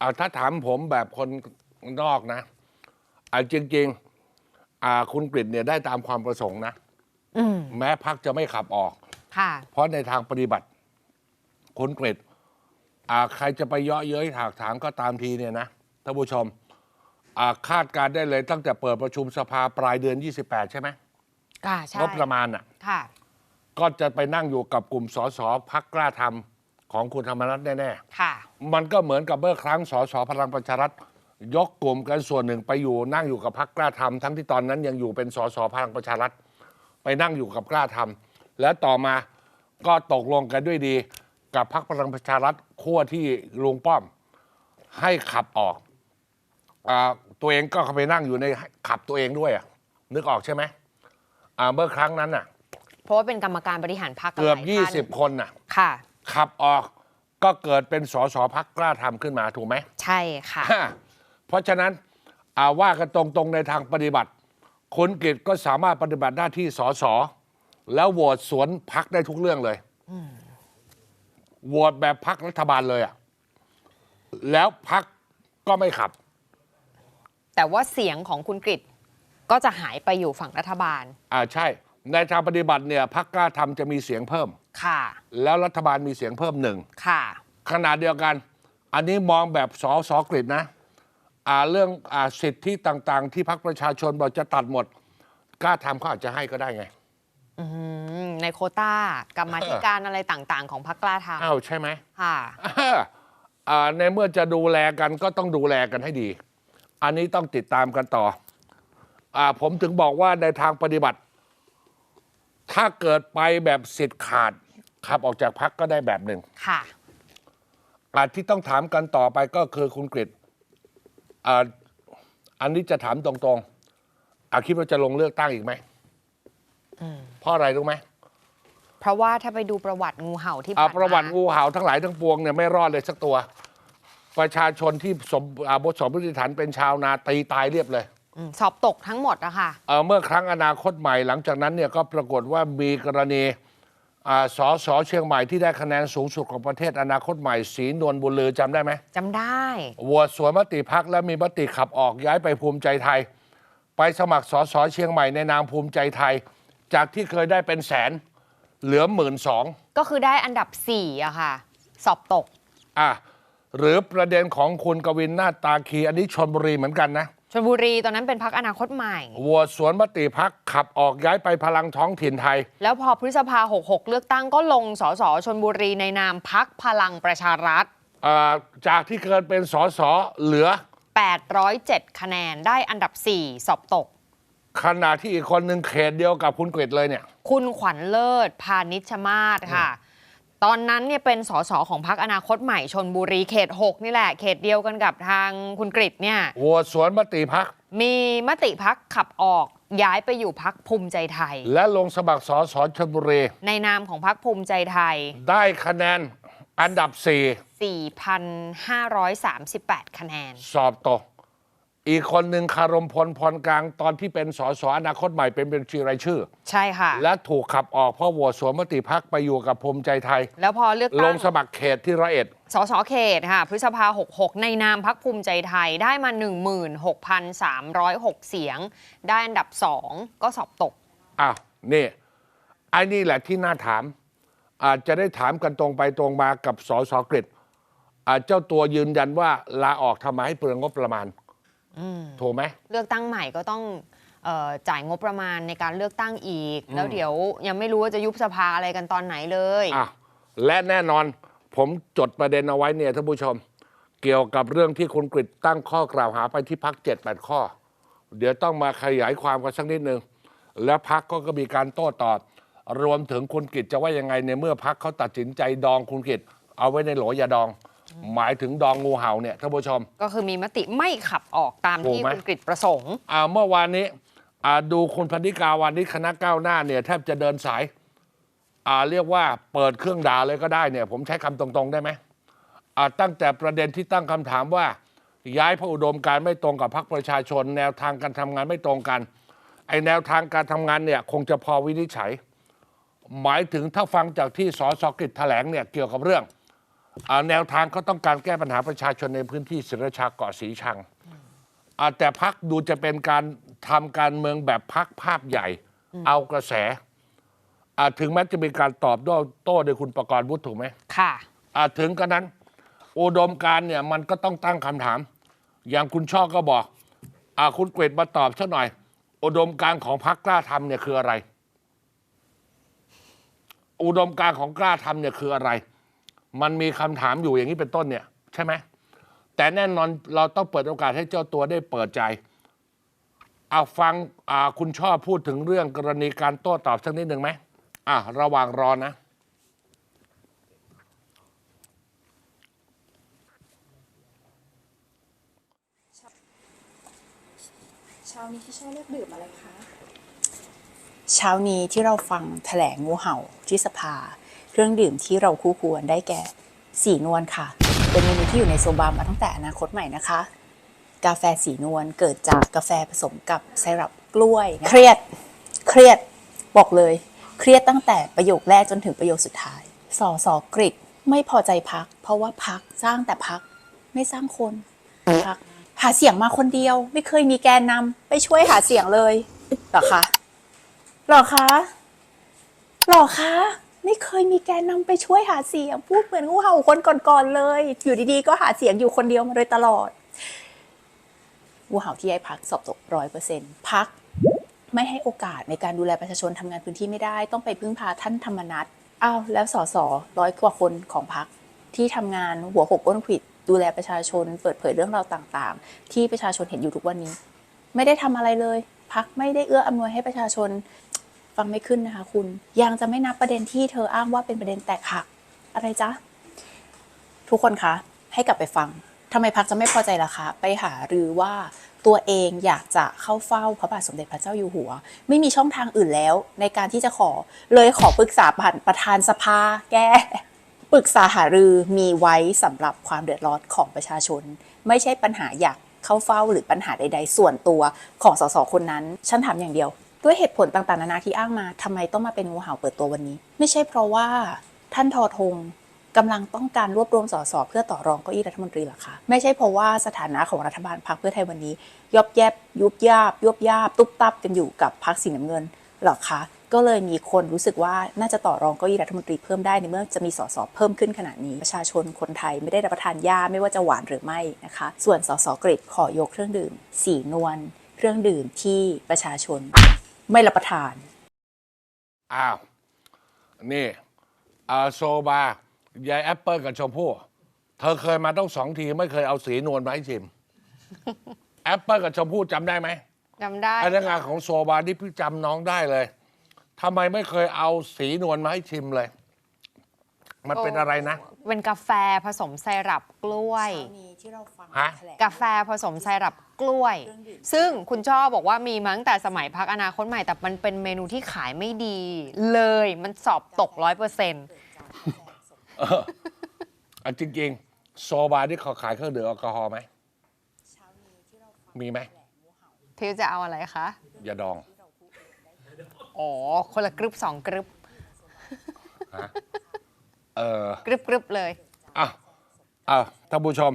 อ่าถ้าถามผมแบบคนนอกนะอ่าจริงๆอ่าคุณกฤษเนี่ยได้ตามความประสงค์นะอืมแม้พักจะไม่ขับออก ค่ะ เพราะในทางปฏิบัติคุณกฤษอ่าใครจะไปเยาะเย้ยถากถางก็ตามทีเนี่ยนะท่านผู้ชมอ่าคาดการณ์ได้เลยตั้งแต่เปิดประชุมสภาปลายเดือน 28 ใช่ไหมค่ะ ใช่งบประมาณอะ ค่ะ ก็จะไปนั่งอยู่กับกลุ่มสสพักกล้าทำ ของคุณธรรมนัฐแน่ค่ะ ๆ มันก็เหมือนกับเมื่อครั้งสสพลังประชารัฐยกกลุ่มกันส่วนหนึ่งไปอยู่นั่งอยู่กับพักกล้าทำทั้งที่ตอนนั้นยังอยู่เป็นสสพลังประชารัฐ ไปนั่งอยู่กับกล้าทำแล้วต่อมาก็ตกลงกันด้วยดี กับพักพลังประชารัฐขั้วที่ลุงป้อมให้ขับออกอาตัวเองก็เข้าไปนั่งอยู่ในขับตัวเองด้วยอะนึกออกใช่ไหมอ่าเมื่อครั้งนั้นน่ะเพราะว่าเป็นกรรมการบริหารพรรคนเกือบหลายท่าน20 คนน่ะ ค่ะ ขับออกก็เกิดเป็นสสพักกล้าทำขึ้นมาถูกไหม ใช่ค่ะ เพราะฉะนั้นอาว่ากันตรงๆในทางปฏิบัติคุณกิจก็สามารถปฏิบัติหน้าที่สสแล้วโหวตสวนพักได้ทุกเรื่องเลยโหวตแบบพักรัฐบาลเลยอะแล้วพักก็ไม่ขับ แต่ว่าเสียงของคุณกฤษก็จะหายไปอยู่ฝั่งรัฐบาล อ่าใช่ ในทางปฏิบัติเนี่ยพักกล้าทำจะมีเสียงเพิ่ม ค่ะ แล้วรัฐบาลมีเสียงเพิ่มหนึ่งค่ะ ขนาดเดียวกัน อันนี้มองแบบสอสอกฤษนะอ่าเรื่องอาสิทธิต่างๆ ที่พักประชาชนบอกจะตัดหมด กล้าทำเขาอาจจะให้ก็ได้ไง อืมในโควต้ากรรมาธิการอะไรต่างๆ ของพรรคกล้าทอ้าวใช่ไหมำค่ะ อ่าในเมื่อจะดูแลกันก็ต้องดูแลกันให้ดี อันนี้ต้องติดตามกันต่ออาผมถึงบอกว่าในทางปฏิบัติ ถ้าเกิดไปแบบสิทธิ์ขาด ขับออกจากพักก็ได้แบบหนึ่งค่ะอาที่ต้องถามกันต่อไปก็คือคุณกฤษอ่าอันนี้จะถามตรงๆอาคิดว่าจะลงเลือกตั้งอีกไหมเพราะอะไรรู้ไหมเพราะว่าถ้าไปดูประวัติงูเห่าที่อ่าผ่านประวัติมางูเห่าทั้งหลายทั้งปวงเนี่ยไม่รอดเลยสักตัว ประชาชนที่สมอ่าบทสมบติฐานเป็นชาวนาตีตายเรียบเลยอืมสอบตกทั้งหมดอะค่ะเอ่อเมื่อครั้งอนาคตใหม่หลังจากนั้นเนี่ยก็ปรากฏว่ามีกรณีอ่า สอสอเชียงใหม่ที่ได้คะแนนสูงสุดของประเทศอนาคตใหม่ศรีนวลบุญลือจำได้ไหมจำได้โหวตสวนมติพักและมีมติขับออกย้ายไปภูมิใจไทย ไปสมัครสอสอเชียงใหม่ในนามภูมิใจไทย จากที่เคยได้เป็นแสน เหลือหมื่นสองก็คือได้อันดับ4อะค่ะ สอบตกอะหรือประเด็นของคุณกวินนาฏตาคีอันนี้ชนบุรีเหมือนกันนะ ชลบุรีตอนนั้นเป็นพักอนาคตใหม่โหวตสวนมติพักขับออกย้ายไปพลังท้องถิ่นไทย แล้วพอพฤษภา 66 เลือกตั้งก็ลงสสชนบุรีในนามพักพลังประชารัฐอ่าจากที่เคยเป็นสอสอเหลือ 807 คะแนนได้อันดับ 4 สอบตก ขณะที่อีกคนหนึ่งเขตเดียวกับคุณกฤษเลยเนี่ย คุณขวัญเลิศ พานิชมาศค่ะ ตอนนั้นเนี่ยเป็นสสของพักอนาคตใหม่ชนบุรีเขต 6 นี่แหละ เขตเดียวกันกับทางคุณกฤษเนี่ยโหวตสวนมติพัก มีมติพักขับออกย้ายไปอยู่พักภูมิใจไทย และลงสมัครสอสอชลบุรีในนามของพักภูมิใจไทย ได้คะแนนอันดับ4,538 คะแนน4สอบตก อีกคนหนึ่งคารมพลพรกลางตอนที่เป็นสสอนาคตใหม่เป็นบัญชีรายชื่อ ใช่ค่ะ และถูกขับออกเพราะโหวตสวนมติพักไปอยู่กับภูมิใจไทย แล้วพอเลือกลตั้งงสมัครเขตที่ร้อยเอ็ดสสเขตค่ะ พฤษภา 66 ในนามพักภูมิใจไทยได้มา 16,306 เสียง ได้อันดับ 2 ก็สอบตก อ้าวนี่ไอ้นี่แหละที่น่าถาม อาจจะได้ถามกันตรงไปตรงมากับสสกฤษอ่าเจ้าตัวยืนยันว่าลาออกทำไมให้เปลืองงบประมาณ ถูกไหมเลือกตั้งใหม่ก็ต้องเออจ่ายงบประมาณในการเลือกตั้งอีก แล้วเดี๋ยวยังไม่รู้ว่าจะยุบสภาอะไรกันตอนไหนเลยอะและแน่นอนผมจดประเด็นเอาไว้เนี่ยท่านผู้ชม เกี่ยวกับเรื่องที่คุณกฤษตั้งข้อกล่าวหาไปที่พักเจ็ดแปดข้อ เดี๋ยวต้องมาขยายความกันสักนิดหนึ่งแล้วพักก็ก็มีการโต้ตอบ รวมถึงคุณกฤษจะว่ายังไงในเมื่อพักเขาตัดสินใจดองคุณกฤษเอาไว้ในโหลอยาดอง หมายถึงดองงูเห่าเนี่ยท่านผู้ชม ก็คือมีมติไม่ขับออกตามที่ถูกไหม คุณกฤษประสงค์ อ่าเมื่อวานนี้อ่าดูคุณพันธิกาวันนี้คณะก้าวหน้าเนี่ยแทบจะเดินสายอ่าเรียกว่าเปิดเครื่องด่าเลยก็ได้เนี่ยผมใช้คำตรงๆได้ไหมอ่าตั้งแต่ประเด็นที่ตั้งคำถามว่า ย้ายพระอุดมการณ์ไม่ตรงกับพรรคประชาชน แนวทางการทำงานไม่ตรงกันไอแนวทางการทำงานเนี่ยคงจะพอวินิจฉัย หมายถึงถ้าฟังจากที่สสกิจแถลงเนี่ยเกี่ยวกับเรื่องอ่า แนวทางเขาต้องการแก้ปัญหาประชาชนในพื้นที่ศิรชาเกาะสีชังอ่าแต่พักดูจะเป็นการทำการเมืองแบบพักภาพใหญ่ เอากระแสอ่าถึงแม้จะมีการตอบโต้โต้โดยคุณประกรณ์วุฒิถูกไหมค่ะอ่าถึงกันนั้น อุดมการณ์เนี่ยมันก็ต้องตั้งคำถาม อย่างคุณช่อก็บอกอาคุณเกรดมาตอบสักหน่อย อุดมการณ์ของพรรคกล้าทำเนี่ยคืออะไร อุดมการณ์ของกล้าทำเนี่ยคืออะไร มันมีคำถามอยู่อย่างนี้เป็นต้นเนี่ย ใช่ไหม แต่แน่นอนเราต้องเปิดโอกาสให้เจ้าตัวได้เปิดใจ เอาฟังอ่าคุณช่อพูดถึงเรื่องกรณีการโต้ตอบสักนิดหนึ่งไหมอะระหว่างรอนะ เช้านี้ที่ชอบเลือกดื่มอะไรคะ เช้านี้ที่เราฟังแถลงงูเห่าที่สภา เครื่องดื่มที่เราคู่ควรได้แก่สีนวลค่ะ เป็นเมนูที่อยู่ในโซบามาตั้งแต่อนาคตใหม่นะคะ กาแฟสีนวลเกิดจากกาแฟผสมกับไซรัปกล้วยนะเครียดเครียดบอกเลย เครียดตั้งแต่ประโยคแรกจนถึงประโยคสุดท้ายสอสอกริกไม่พอใจพัก เพราะว่าพักสร้างแต่พักไม่สร้างคนพักหาเสียงมาคนเดียว ไม่เคยมีแกนนำไปช่วยหาเสียงเลยเหรอคะเหรอคะเหรอคะ ไม่เคยมีแกนนำไปช่วยหาเสียง พูดเหมือนงูเห่าคนก่อนๆเลย อยู่ดีๆ ก็หาเสียงอยู่คนเดียวมาโดยตลอดงูเห่าที่ไอ้พักสอบตกร้อยเปอร์เซ็นต์พักไม่ให้โอกาสในการดูแลประชาชนทำงานพื้นที่ไม่ได้ ต้องไปพึ่งพาท่านธรรมนัฐอ้าวแล้วสสร้อยกว่าคนของพักที่ทำงานหัวหกก้นขิด ดูแลประชาชน เปิดเผยเรื่องราวต่างๆ ที่ประชาชนเห็นอยู่ทุกวันนี้ ไม่ได้ทำอะไรเลยพักไม่ได้เอื้ออำนวยให้ประชาชน ฟังไม่ขึ้นนะคะคุณ ยังจะไม่นับประเด็นที่เธออ้างว่าเป็นประเด็นแตกหัก อะไรจ๊ะ ทุกคนคะ ให้กลับไปฟังทำไมพักจะไม่พอใจล่ะคะ ไปหาหรือว่าตัวเองอยากจะเข้าเฝ้าพระบาทสมเด็จพระเจ้าอยู่หัว ไม่มีช่องทางอื่นแล้ว ในการที่จะขอเลยขอปรึกษาผ่านประธานสภาแกปรึกษาหารือมีไว้สำหรับความเดือดร้อนของประชาชน ไม่ใช่ปัญหาอยากเข้าเฝ้าหรือปัญหาใด ๆ ส่วนตัวของสสคนนั้น ฉันถามอย่างเดียว ด้วยเหตุผลต่างๆ นานาที่อ้างมาทำไมต้องมาเป็นงูเห่าเปิดตัววันนี้ ไม่ใช่เพราะว่าท่านทอทงกำลังต้องการรวบรวมสสเพื่อต่อรองเก้าอี้รัฐมนตรีหรอคะไม่ใช่เพราะว่าสถานะของรัฐบาลพรรคเพื่อไทยวันนี้ ยอบแยบยุบยาบยุบยาบตุ๊บตับกันอยู่กับพรรคสีน้ำเงินหรอคะก็เลยมีคนรู้สึกว่าน่าจะต่อรองเก้าอี้รัฐมนตรีเพิ่มได้ในเมื่อจะมีสสเพิ่มขึ้นขนาดนี้ประชาชนคนไทยไม่ได้รับประทานยาไม่ว่าจะหวานหรือไม่นะคะ ส่วนสสกฤษขอยกเครื่องดื่ม สีนวลเครื่องดื่มที่ประชาชน ไม่รับประทาน อ้าว นี่อาโซบา ยายแอปเปิลกับชมพู่ เธอเคยมาต้องสองทีไม่เคยเอาสีนวลมาให้ชิม แอปเปิลกับชมพู่จำได้ไหมจำได้พนักงานของโซบาที่พี่จำน้องได้เลยทำไมไม่เคยเอาสีนวลมาให้ชิมเลย มันเป็นอะไรนะ เป็นกาแฟผสมไซรัปกล้วยฮะกาแฟผสมไซรัปกล้วย ซึ่งคุณช่อบอกว่ามีมาตั้งแต่สมัยพักอนาคตใหม่ แต่มันเป็นเมนูที่ขายไม่ดี เลยมันสอบตกร้อยเปอร์เซ็นต์อะจริงๆ โซบาที่เขาขายเครื่องดื่มแอลกอฮอล์ไหม มีไหม ทิวจะเอาอะไรคะ อย่าดองอ๋อ คนละกรึบสองกรึบ เออกรึบกรึบเลย อะอะท่านผู้ชม